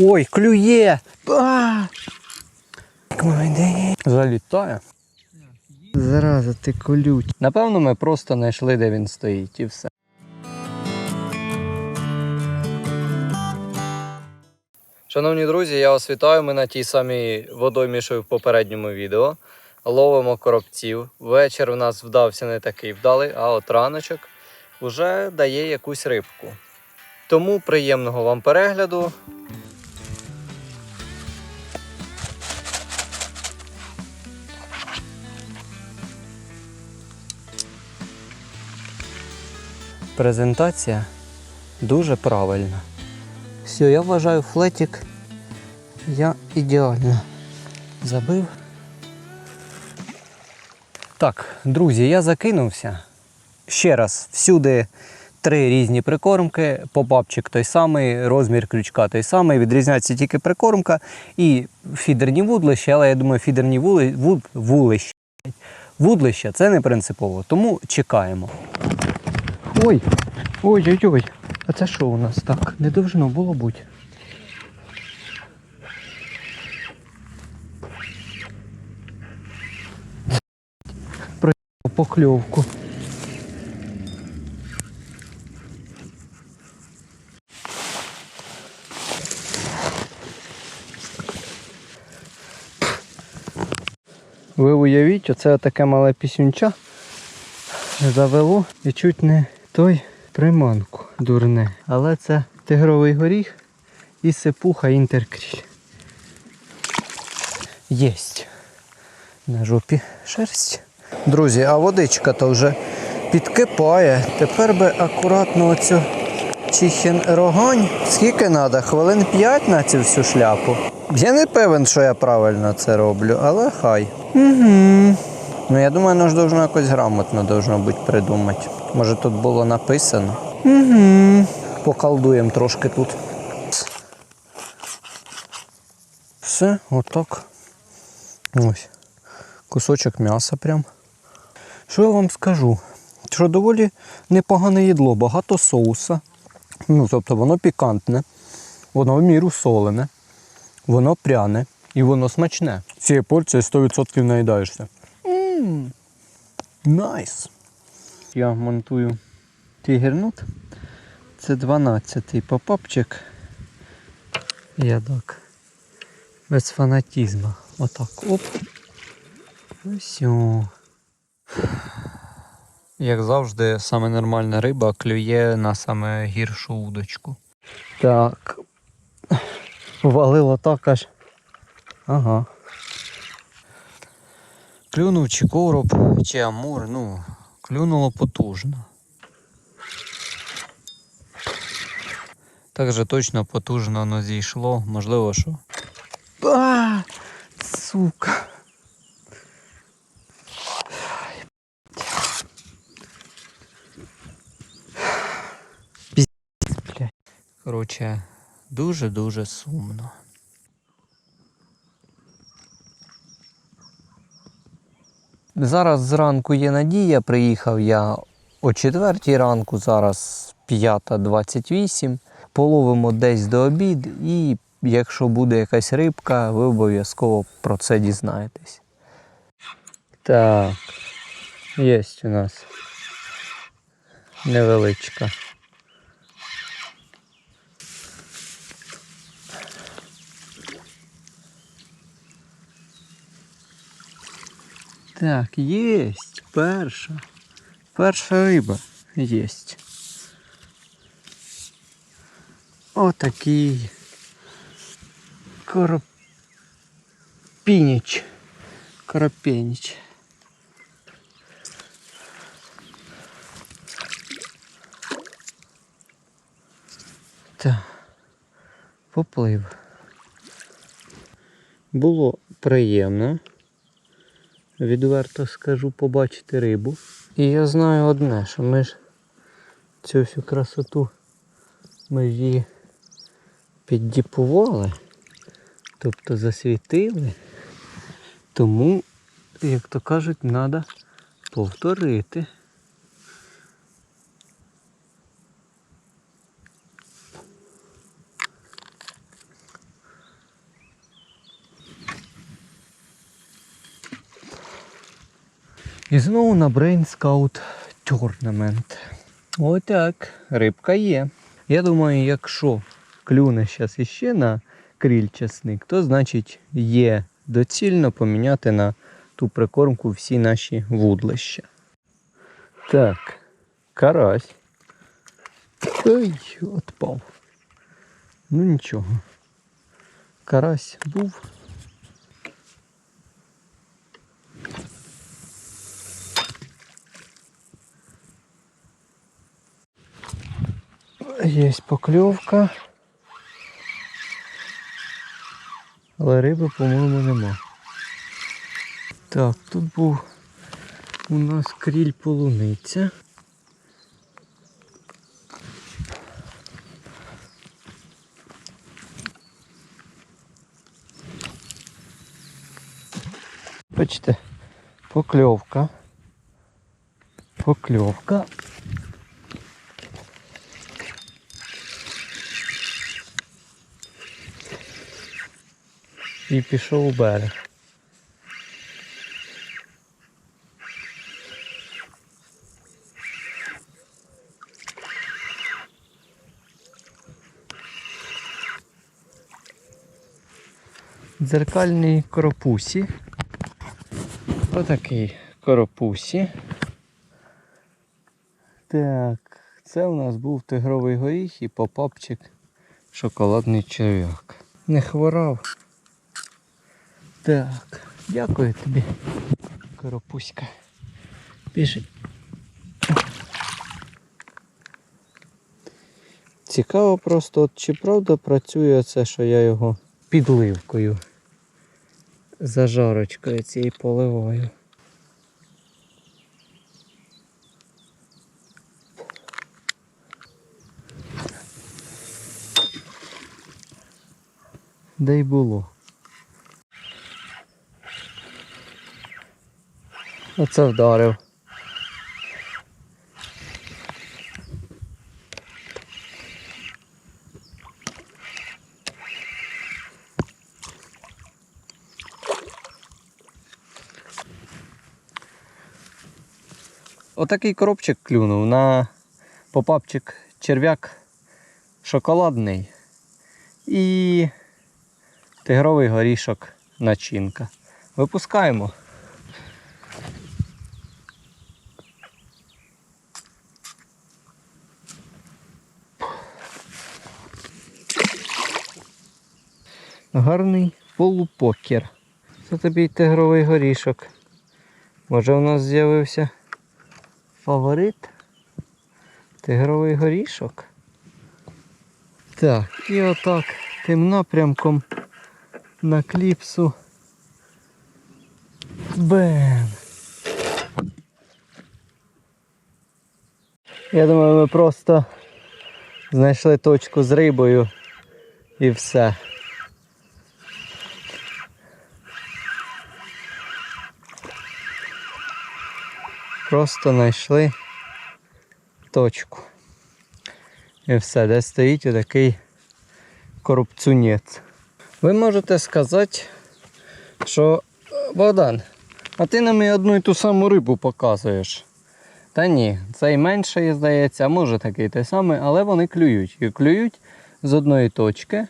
Ой, клює! А! Залітає. Зараза, ти колють. Напевно, ми просто знайшли, де він стоїть, і все. Шановні друзі, я вас вітаю. Ми на тій самій водоймі, що в попередньому відео. Ловимо коробців. Вечір у нас вдався не такий вдалий, а от раночок вже дає якусь рибку. Тому приємного вам перегляду. Презентація дуже правильна. Все, я вважаю флетик. Я ідеально забив. Так, друзі, я закинувся. Ще раз, всюди три різні прикормки. Попапчик той самий, розмір крючка той самий. Відрізняється тільки прикормка і фідерні вудлища, але я думаю, фідерні вули, вуд, вулища. Вудлища це не принципово, тому чекаємо. Ой, ой-ой-ой. А це що у нас так? Не должно було бути. Про покльовку. Ви уявіть, оце таке мале пісюнча завело і чуть не той приманку дурне. Але це тигровий горіх і сипуха інтеркріль. Єсть. На жопі шерсть. Друзі, а водичка то вже підкипає. Тепер би акуратно оцю чихін рогонь. Скільки треба? Хвилин 5 на цю всю шляпу. Я не певен, що я правильно це роблю, але хай. Угу. Ну я думаю, воно ж должно якось грамотно должно бути придумати. Може тут було написано. Угу. Поколдуємо трошки тут. Все, отак. Ось. Кусочок м'яса прям. Що я вам скажу? Що доволі непогане їдло, багато соуса. Ну, тобто воно пікантне, воно в міру солене, воно пряне і воно смачне. Цієї порції 100% наїдаєшся. Найс. Я монтую тігернут. Це 12-й попапчик. Я так. Без фанатізму. Отак. Оп. Ось. Як завжди, саме нормальна риба клює на саме гіршу удочку. Так. Валило так аж. Ага. Клюнув чи короб, чи амур, ну, клюнуло потужно. Так же точно потужно воно зійшло, можливо, що. А, сука. Піздець, блядь. Коротше, дуже-дуже сумно. Зараз зранку є надія. Приїхав я о 4 ранку, зараз 5.28. Половимо десь до обід, і якщо буде якась рибка, ви обов'язково про це дізнаєтесь. Так, є у нас невеличка. Так, єсть. Перша. Перша риба єсть. Отакий коропініч. Коропеніч. Так. Поплив. Було приємно відверто скажу, побачити рибу. І я знаю одне, що ми ж цю всю красоту ми її піддіпували, тобто засвітили. Тому, як то кажуть, треба повторити. І знову на Brain Scout Tournament. Отак, рибка є. Я думаю, якщо клюне зараз іще на крильчасник, то значить є доцільно поміняти на ту прикормку всі наші вудлища. Так, карась. Ой, отпав. Ну нічого. Карась був. Є покльовка. Але риби, по-моєму, нема. Так, тут був у нас кріль полуниця. Бачите, покльовка. Покльовка. І пішов у берег. Дзеркальний коропусі. Отакий коропусі. Так, це у нас був тигровий горіх і попапчик шоколадний черв'як. Не хворав. Так, дякую тобі, коропуська. Біжить. Цікаво просто, от чи правда працює це, що я його підливкою, зажарочкою цією поливаю. Де й було. Оце вдарив. Отакий коробчик клюнув на попапчик черв'як шоколадний і тигровий горішок начинка. Випускаємо. Гарний полупокер. Це тобі й тигровий горішок. Може у нас з'явився фаворит? Тигровий горішок. Так, і отак тим напрямком на кліпсу. Бем. Я думаю, ми просто знайшли точку з рибою і все. Просто знайшли точку. І все, де стоїть отакий корупцюнець. Ви можете сказати, що Богдан, а ти нам і одну і ту саму рибу показуєш. Та ні, цей менший, здається, може такий той самий, але вони клюють. І клюють з одної точки.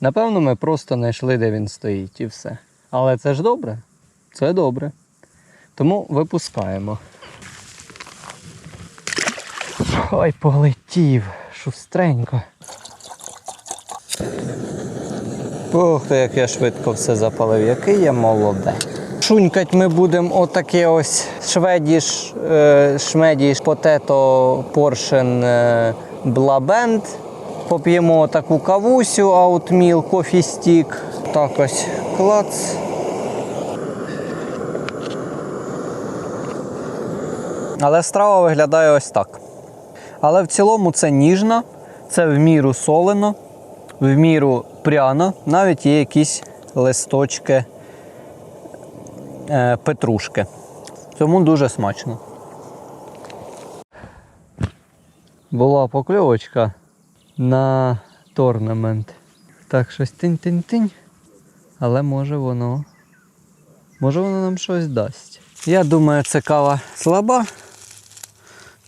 Напевно, ми просто знайшли, де він стоїть, і все. Але це ж добре. Це добре. Тому випускаємо. Ой, полетів, шустренько. Ох, то як я швидко все запалив, який я молодець. Шунькать ми будемо отаке ось шведіш, е, шмедіш, потето, поршен, е, блабенд. Поп'ємо таку кавусю, аутміл, кофі стік. Так ось клац. Але страва виглядає ось так. Але в цілому це ніжно, це в міру солено, в міру пряно, навіть є якісь листочки е, петрушки. Тому дуже смачно. Була покльовочка на торнамент. Так, щось тинь-тинь-тинь. Але може воно. Може воно нам щось дасть. Я думаю, це кава слаба.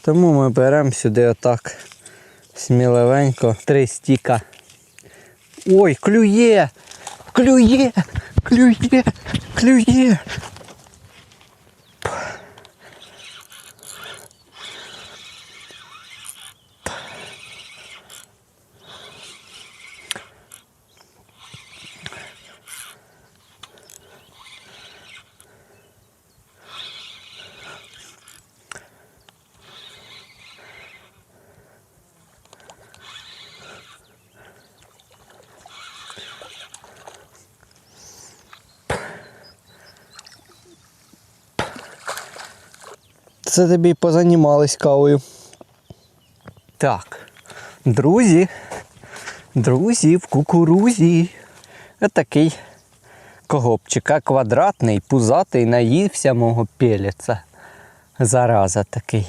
Тому ми беремо сюди отак сміливенько три стіка. Ой, клює! Клює! Клює! Клює! Це тобі позанімались кавою. Так, друзі, друзі, в кукурузі. Отакий когопчика квадратний, пузатий, наївся мого пелеця. Зараза такий.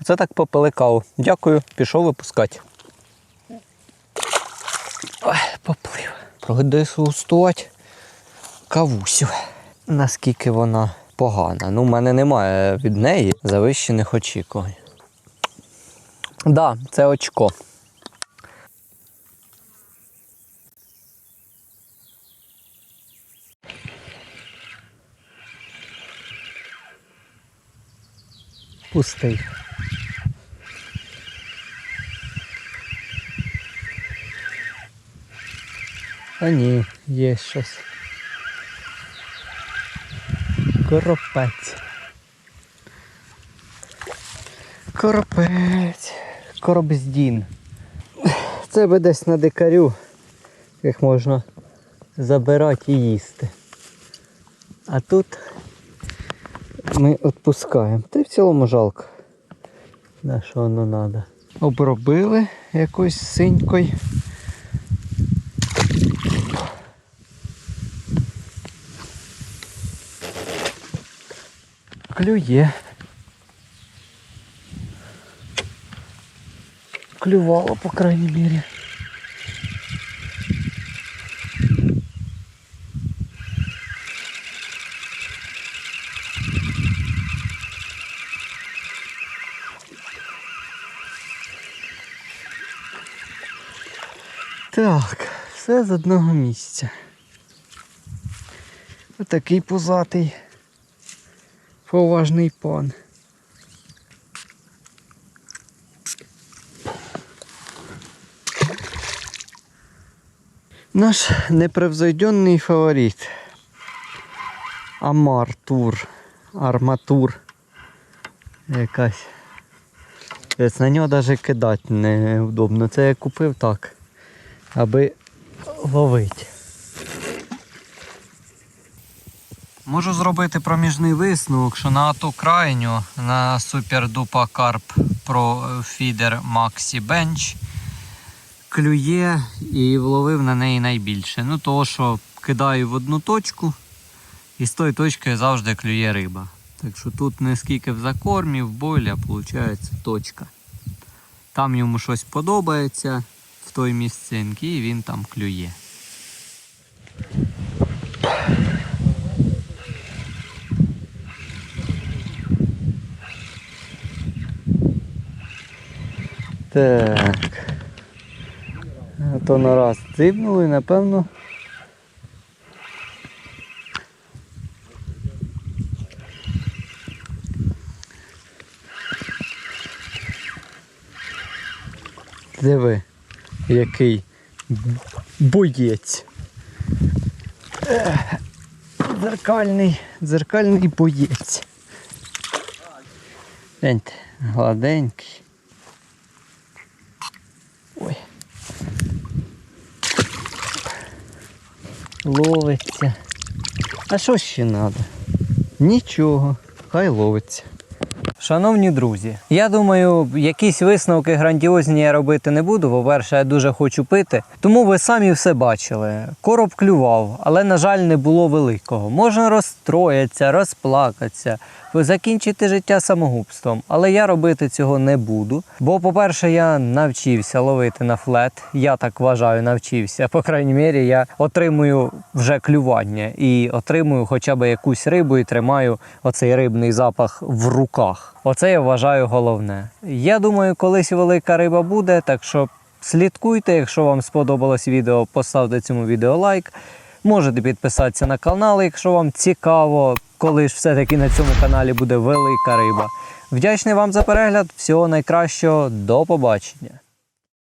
Оце так попеликав. Дякую, пішов випускати. Ой, поплив. Продегустувати кавусю. Наскільки вона погана. Ну, в мене немає від неї завищених очікувань. Так, да, це очко. Пустий. А ні, є щось. Коропець. Коропець. Коробздін. Це би десь на дикарю. Їх можна забирати і їсти. А тут ми відпускаємо. Та й в цілому жалко. На що воно треба? Обробили якось синькою. Клює. Клювало, по крайней мере. Так, все з одного місця. Отакий пузатий поважний пан. Наш непревзойденний фаворит. Амартур. Арматур. Якась. На нього навіть кидати неудобно. Це я купив так, аби ловити. Можу зробити проміжний висновок, що на ту крайню на Super Dupa Carp Pro Feeder Maxi Bench клює і вловив на неї найбільше. Ну того, що кидаю в одну точку і з тої точки завжди клює риба. Так що тут не скільки в закормі, в бойлі, а виходить точка. Там йому щось подобається в той місцинці і він там клює. Так. А то на раз дзибнули, напевно. Диви, який боєць. Дзеркальний, дзеркальний боєць. Гляньте, Ловиться. А що ще треба? Нічого, хай ловиться. Шановні друзі, я думаю, якісь висновки грандіозні я робити не буду. По-перше, я дуже хочу пити. Тому ви самі все бачили. Короб клював, але, на жаль, не було великого. Можна розстроїтися, розплакатися. Закінчити життя самогубством. Але я робити цього не буду. Бо, по-перше, я навчився ловити на флет. Я так вважаю, навчився. По крайній мірі, я отримую вже клювання і отримую хоча б якусь рибу і тримаю оцей рибний запах в руках. Оце я вважаю головне. Я думаю, колись велика риба буде, так що слідкуйте. Якщо вам сподобалось відео, поставте цьому відео лайк. Можете підписатися на канал, якщо вам цікаво, коли ж все-таки на цьому каналі буде велика риба. Вдячний вам за перегляд. Всього найкращого. До побачення.